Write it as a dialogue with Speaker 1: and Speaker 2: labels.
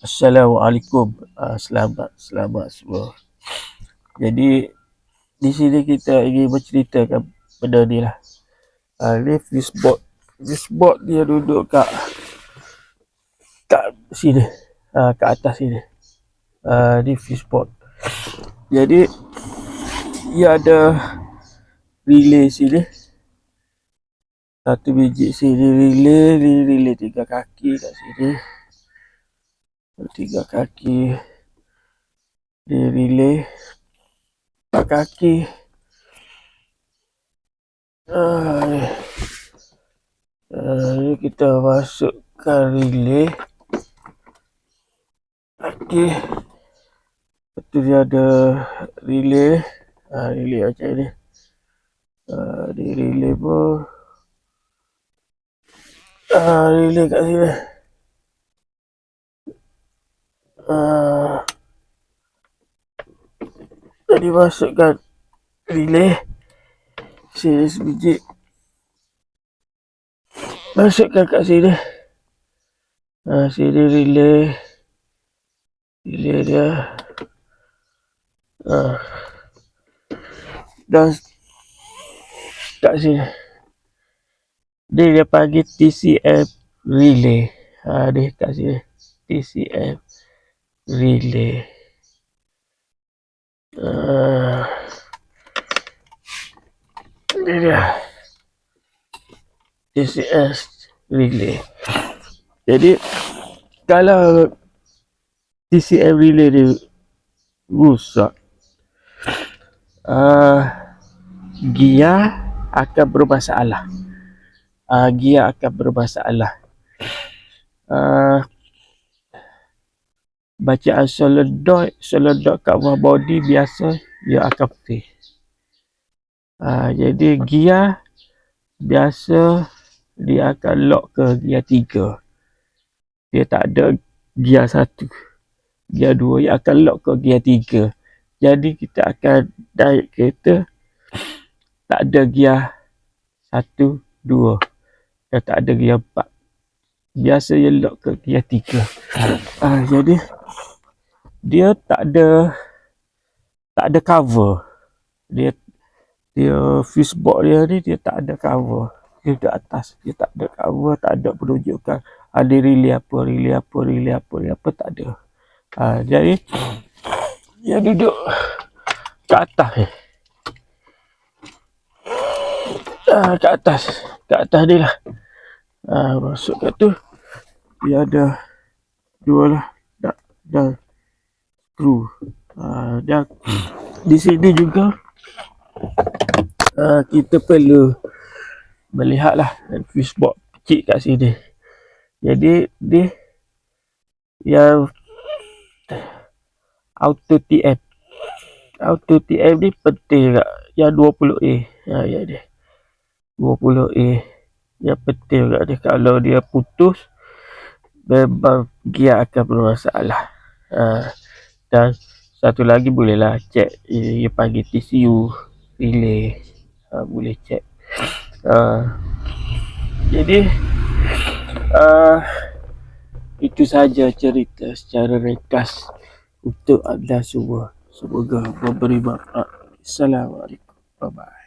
Speaker 1: Assalamualaikum. Uh, selamat, selamat semua. Jadi di sini kita ingin menceritakan benda ni lah. Uh, ni fishboard. Fishboard dia duduk kat kat sini. Uh, kat atas sini. Uh, ni fishboard. Jadi ia ada relay sini. Satu biji sini relay, ni relay tiga kaki kat sini. Tiga kaki. Ni relay. Empat kaki. Uh, uh, ni kita masukkan relay. Okey. Tu dia ada relay. Uh, relay macam ni. Uh, ni relay pun. Uh, relay kat sini. Uh, tadi masukkan relay. Sini sebiji. Masukkan kat sini. Uh, sini relay. Relay dia. Uh, dan kat sini. Dia dia panggil TCM relay. Ha, dia kat sini. TCM relay. Uh, ini dia. TCS relay. Jadi kalau TCM relay dia rusak, uh, gear akan bermasalah. Uh, gear akan bermasalah. Uh, bacaan solenoid, solenoid kat bawah body biasa dia akan fail. Uh, jadi gear biasa dia akan lock ke gear 3. Dia tak ada gear 1. Gear 2 dia akan lock ke gear 3. Jadi kita akan naik kereta tak ada gear 1, 2 dan tak ada gear 4. Biasa dia lock ke gear 3. Uh, jadi dia tak ada tak ada cover. Dia dia fishboard dia ni dia tak ada cover. Dia di atas. Dia tak ada cover, tak ada penunjukkan ada relay apa, relay apa, relay apa, relay apa tak ada. Ha, jadi dia duduk ke atas ni. Ha, ke atas. Ke atas ni lah. Ha, masuk kat tu. Dia ada dua lah. Dah, dah screw. Uh, dan di sini juga uh, kita perlu melihatlah fishboard kecil kat sini. Jadi dia yang auto TM. Auto TM ni penting juga. Yang 20A. Ha, ya dia. 20A. Yang penting juga dia. Kalau dia putus, memang gear akan bermasalah. Ha, dan satu lagi bolehlah cek ia, ia panggil TCU relay. Ha, boleh cek uh, jadi uh, itu saja cerita secara ringkas untuk anda semua. Semoga memberi manfaat. Assalamualaikum. Bye bye